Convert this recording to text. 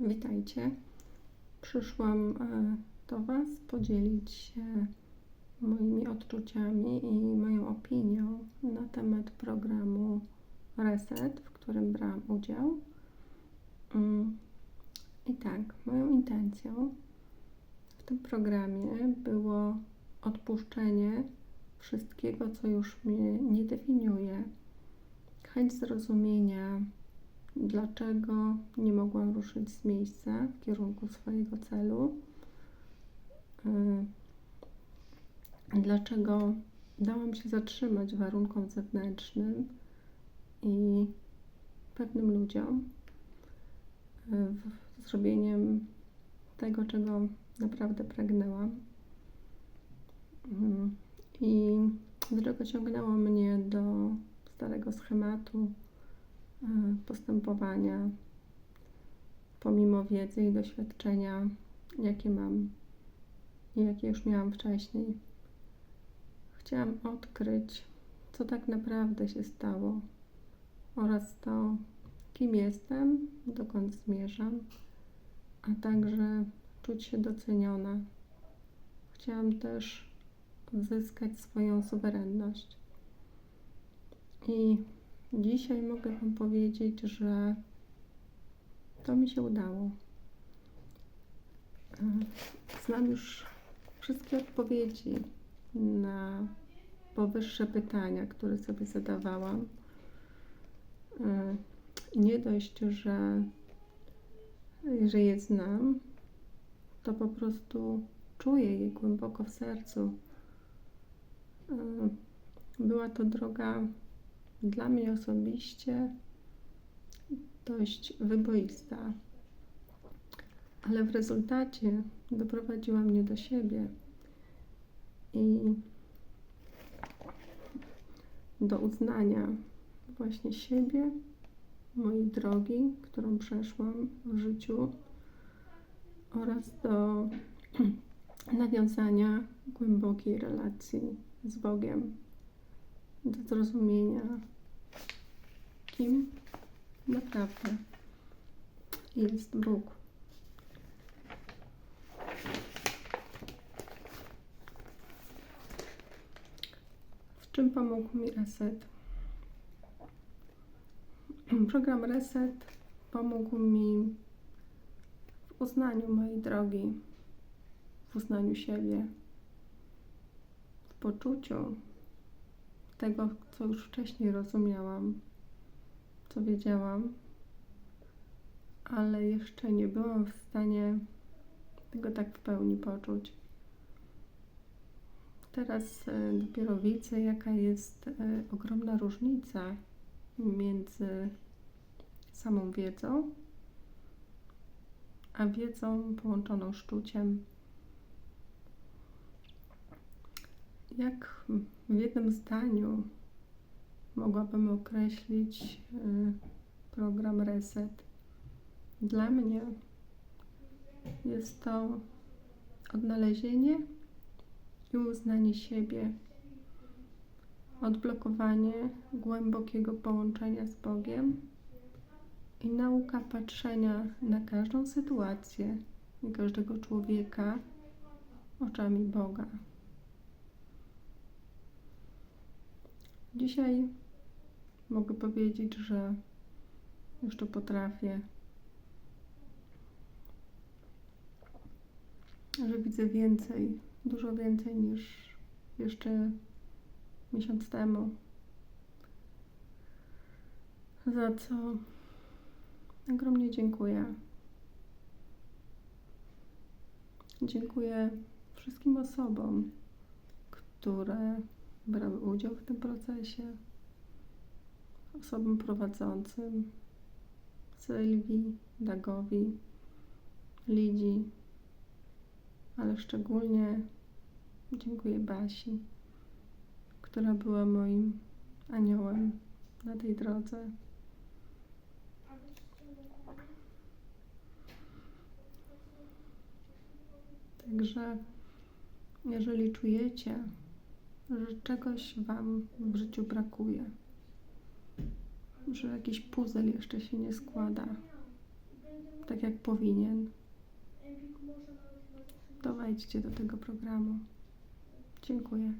Witajcie. Przyszłam e, do Was podzielić się moimi odczuciami i moją opinią na temat programu Reset, w którym brałam udział. Mm, I tak, moją intencją w tym programie było odpuszczenie wszystkiego, co już mnie nie definiuje, chęć zrozumienia dlaczego nie mogłam ruszyć z miejsca w kierunku swojego celu, y, dlaczego dałam się zatrzymać warunkom zewnętrznym i pewnym ludziom y, zrobieniem tego, czego naprawdę pragnęłam. Y, I dlaczego ciągnęło mnie do starego schematu, postępowania, pomimo wiedzy i doświadczenia, jakie mam i jakie już miałam wcześniej. Chciałam odkryć, co tak naprawdę się stało oraz to, kim jestem, dokąd zmierzam, a także czuć się doceniona. Chciałam też odzyskać swoją suwerenność. I Dzisiaj mogę Wam powiedzieć, że to mi się udało. E, znam już wszystkie odpowiedzi na powyższe pytania, które sobie zadawałam. E, nie dość, że, że je znam, to po prostu czuję je głęboko w sercu. E, była to droga dla mnie osobiście dość wyboista, ale w rezultacie doprowadziła mnie do siebie i do uznania właśnie siebie, mojej drogi, którą przeszłam w życiu oraz do nawiązania głębokiej relacji z Bogiem, do zrozumienia kim naprawdę jest Bóg. W czym pomógł mi Reset? Program Reset pomógł mi w uznaniu mojej drogi, w uznaniu siebie, w poczuciu tego, co już wcześniej rozumiałam, co wiedziałam, ale jeszcze nie byłam w stanie tego tak w pełni poczuć. Teraz e, dopiero widzę, jaka jest e, ogromna różnica między samą wiedzą, a wiedzą połączoną szczuciem. Jak w jednym zdaniu mogłabym określić y, program Reset. Dla mnie jest to odnalezienie i uznanie siebie, odblokowanie głębokiego połączenia z Bogiem i nauka patrzenia na każdą sytuację i każdego człowieka oczami Boga. Dzisiaj mogę powiedzieć, że już to potrafię. Że widzę więcej, dużo więcej niż jeszcze miesiąc temu. Za co ogromnie dziękuję. Dziękuję wszystkim osobom, które brały udział w tym procesie, osobom prowadzącym, Sylwii, Dagowi, Lidzi, ale szczególnie dziękuję Basi, która była moim aniołem na tej drodze. Także jeżeli czujecie, że czegoś Wam w życiu brakuje, że jakiś puzzle jeszcze się nie składa, tak jak powinien, to wejdźcie do tego programu. Dziękuję.